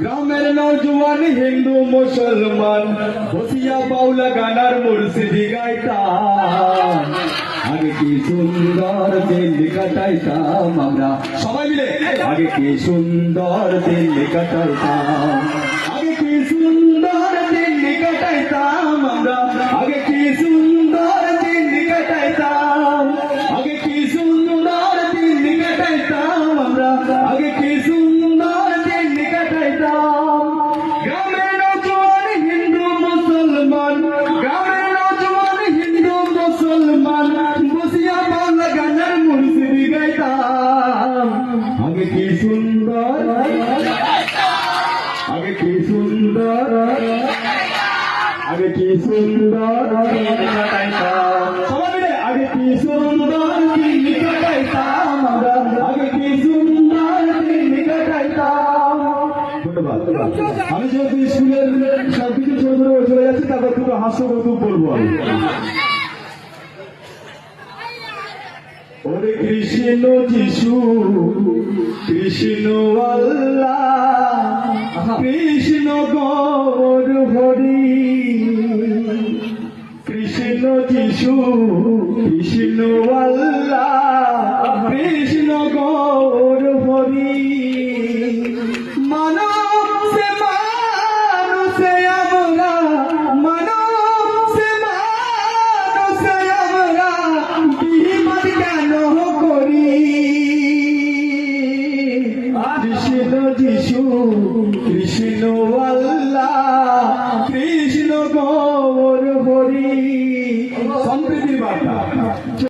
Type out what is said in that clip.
গ্রামের নজওয়ান হিন্দু মুসলমান, বসিয়া বাউলা গানার মুর্শিদি গাইতাম। আগে কি সুন্দর দিন কাটাইতাম আমরা। সবাই মিলে। আগে কি সুন্দর দিন কাটাইতাম। আগে কি সুন্দর দিন সুন্দর। আগে কি সুন্দর? আগে কি সুন্দর? আগে কি সুন্দর? আগে কি সুন্দর? আমি যেহেতু স্কুলের সবকিছু চলে যাচ্ছি, তারপর দুটো হাস্য বলব আমি। ওরে কৃষ্ণ যিশু কৃষ্ণ আল্লাহ কৃষ্ণ গৌর হরি। কৃষ্ণ যিশু কৃষ্ণ আল্লাহ কৃষ্ণ যিশু কৃষ্ণ আল্লাহ কৃষ্ণ গৌর হরি। সম্প্রীতির বার্তা।